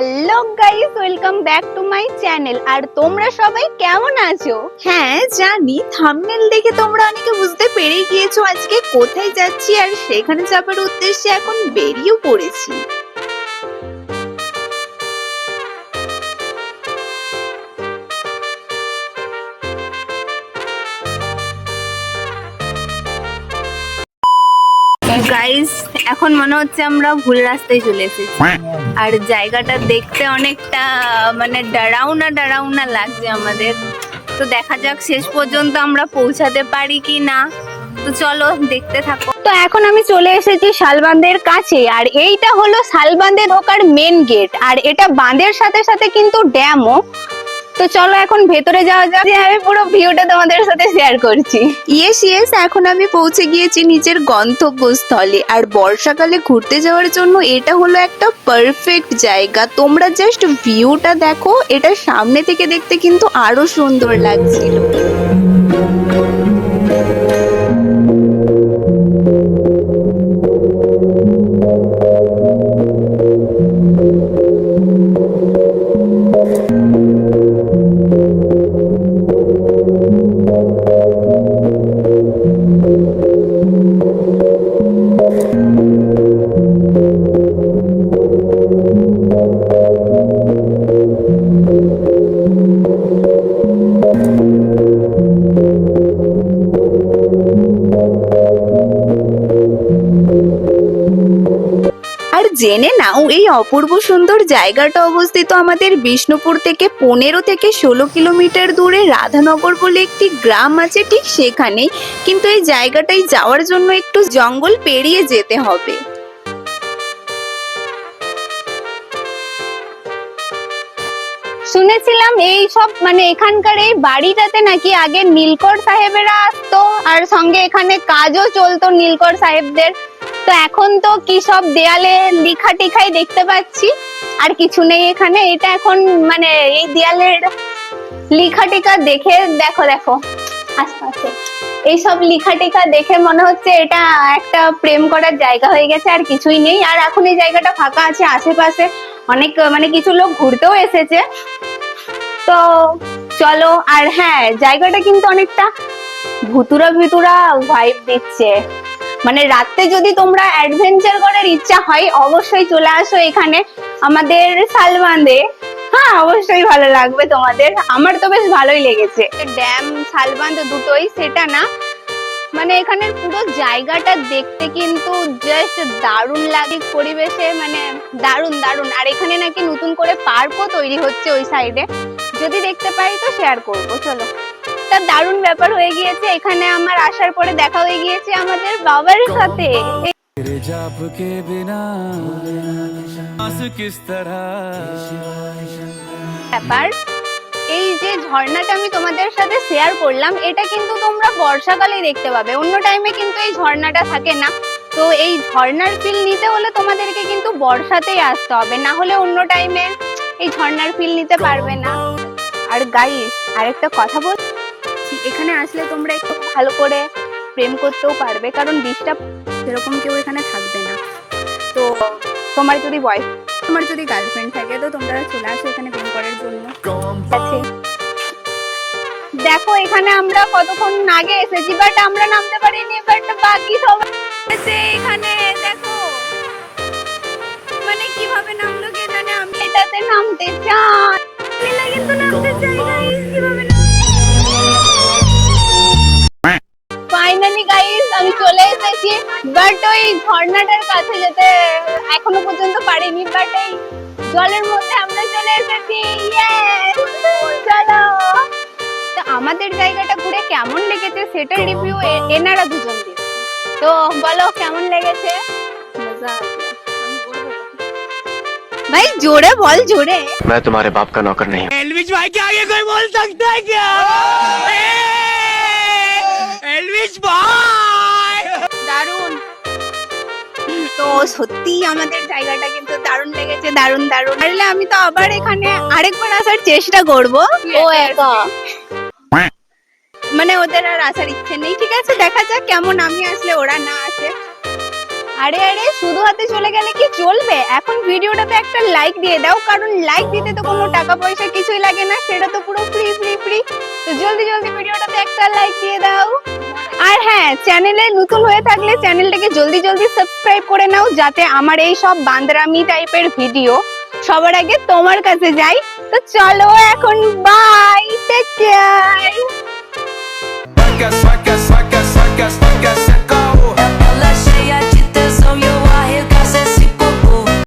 Welcome back to my channel আর তোমরা সবাই কেমন আছো? হ্যাঁ জানি। থাম্বনেল দেখে তোমরা অনেকে বুঝতে পেরে গিয়েছো আজকে কোথায় যাচ্ছি আর সেখানে যাবার উদ্দেশ্যে এখন বেরিয়ে পড়েছি। গাইস এখন মনে হচ্ছে আমরা ভুল রাস্তায় চলে এসেছি। আর জায়গাটা দেখতে অনেকটা মানে ডারাউনা ডারাউনা লাগছে আমাদের। তো দেখা যাক শেষ পর্যন্ত আমরা পৌঁছাতে পারি কি না। তো চলো দেখতে থাকো। তো এখন আমি চলে এসেছি শালবাঁধের কাছে, আর এইটা হলো শালবাঁধে ঢোকার মেন গেট আর এটা বাঁধের সাথে সাথে কিন্তু ড্যামও তো চলো এখন ভেতরে যাওয়া যাক। আমি পুরো ভিউটা তোমাদের সাথে শেয়ার করছি। ইয়েস ইয়েস এখন আমি পৌঁছে গিয়েছি নিজের গন্তব্যস্থলে। আর বর্ষাকালে ঘুরতে যাওয়ার জন্য এটা হলো একটা পারফেক্ট জায়গা। তোমরা জাস্ট ভিউটা দেখো, এটা সামনে থেকে দেখতে কিন্তু আরও সুন্দর লাগছিল। জেনে নাও, এই অপূর্ব সুন্দর জায়গাটা অবস্থিত আমাদের বিষ্ণুপুর থেকে পনেরো থেকে ষোলো কিলোমিটার দূরে রাধানগর বলে একটি গ্রাম আছে ঠিক সেখানেই। কিন্তু এই জায়গাটায় যাওয়ার জন্য একটু জঙ্গল পেরিয়ে যেতে হবে। শুনেছিলাম এই সব মানে এখানকার এই বাড়িটাতে নাকি আগে নীলকর সাহেবেরা আসতো, আর সঙ্গে এখানে কাজও চলতো নীলকর সাহেবদের। তো এখন তো কি সব দেয়ালে লিখা টিখাই দেখতে পাচ্ছি। আর কিছু নেই এখানে। এটা এখন মানে এই দেয়ালের লিখা টিকা দেখে দেখো দেখো। আশপাশে এইসব লিখা টিকা দেখে মনে হচ্ছে এটা একটা প্রেম করার জায়গা হয়ে গেছে, আর কিছুই নেই। আর এখন এই জায়গাটা ফাঁকা আছে, আশেপাশে অনেক মানে কিছু লোক ঘুরতেও এসেছে। তো চলো, আর হ্যাঁ জায়গাটা কিন্তু অনেকটা ভুতুরা ভুতুরা ভাইব দিচ্ছে। মানে রাতে যদি তোমরা অ্যাডভেঞ্চার করার ইচ্ছা হয়, অবশ্যই চলে আসো এখানে। আমাদের শালবাঁধে হ্যাঁ অবশ্যই ভালো লাগবে তোমাদের। আমার তো বেশ ভালোই লেগেছে। ড্যাম শালবাঁধ দুটোই, সেটা না। মানে এখানের পুরো জায়গাটা দেখতে কিন্তু জাস্ট দারুণ লাগে পরিবেশে মানে দারুণ দারুণ। আর এখানে নাকি নতুন করে পার্কও তৈরি হচ্ছে ওই সাইডে যদি দেখতে পাই তো শেয়ার করব, চলো। একটা দারুণ ব্যাপার হয়ে গিয়েছে। এখানে আমার আসার পরে দেখা হয়ে গিয়েছে আমাদের বাবার সাথে। ব্যাপার এই যে ঝর্ণাটা আমি তোমাদের সাথে শেয়ার করলাম এটা কিন্তু তোমরা বর্ষাকালেই দেখতে পাবে। অন্য টাইমে কিন্তু এই ঝর্ণাটা থাকে না। তো এই ঝর্ণার ফিল নিতে হলে তোমাদেরকে কিন্তু বর্ষাতেই আসতে হবে। না হলে অন্য টাইমে এই ঝর্ণার ফিল নিতে পারবে না। আর গাইস আরেকটা কথা বল বলছি এখানে আসলে তোমরা একটু ভালো করে প্রেম করতেও পারবে কারণ ডিস্টার্ব সেরকম কেউ এখানে থাকবে না। তো তোমার যদি বয় তোমার যদি গার্লফ্রেন্ড থাকে তো তোমরা চলে আসো এখানে প্রেম করার জন্য। দেখো এখানে আমরা কতক্ষণ আগে এসেছি বাট আমরা নামতে পারিনি বাট বাকি সবাই এসে এখানে দেখো। মানে কীভাবে নামলো কে জানে আমি এটাতে নামতে চাই। কিন্তু নামতে চাই চলে এসেছি বাট ওই ঝর্ণাটার কাছে যেতে এখনো পর্যন্ত পারিনি বাট এই জলের মধ্যে আমরা চলে এসেছি Yes! চলো তো আমাদের জায়গাটা ঘুরে কেমন লেগেছে সেটার রিভিউ এনারা দুজন দিন তো বলো কেমন লেগেছে মজা আসবে। আমি বলবো না। ভাই জোরে বল জোরে मैं तुम्हारे बाप का नौकर नहीं हूँ एलविश भाई के आगे कोई बोल सकता है क्या সত্যি আমাদের জায়গাটা কিন্তু দারুণ লেগেছে দারুণ দারুণ। পারলে আমি তো আবার এখানে আরেকবার আসার চেষ্টা করব। ও একা। মানে ওদের আর আসার ইচ্ছে নেই। ঠিক আছে দেখা যাক কেমন আমি আসলে ওরা না আসে। আরে আরে শুধু হাতে চলে গেলে কি চলবে? এখন ভিডিওটাতে একটা লাইক দিয়ে দাও কারণ লাইক দিতে তো কোনো টাকা পয়সা কিছুই লাগে না সেটা তো পুরো ফ্রি ফ্রি ফ্রি তো জলদি জলদি ভিডিওটাতে একটা লাইক দিয়ে দাও। হ্যাঁ চ্যানেলে নতুন হয়ে থাকলে চ্যানেলটাকে জলদি জলদি সাবস্ক্রাইব করে নাও, যাতে আমার এই সব বান্দরামি টাইপের ভিডিও সবার আগে তোমার কাছে যাই। তো চলো এখন বাই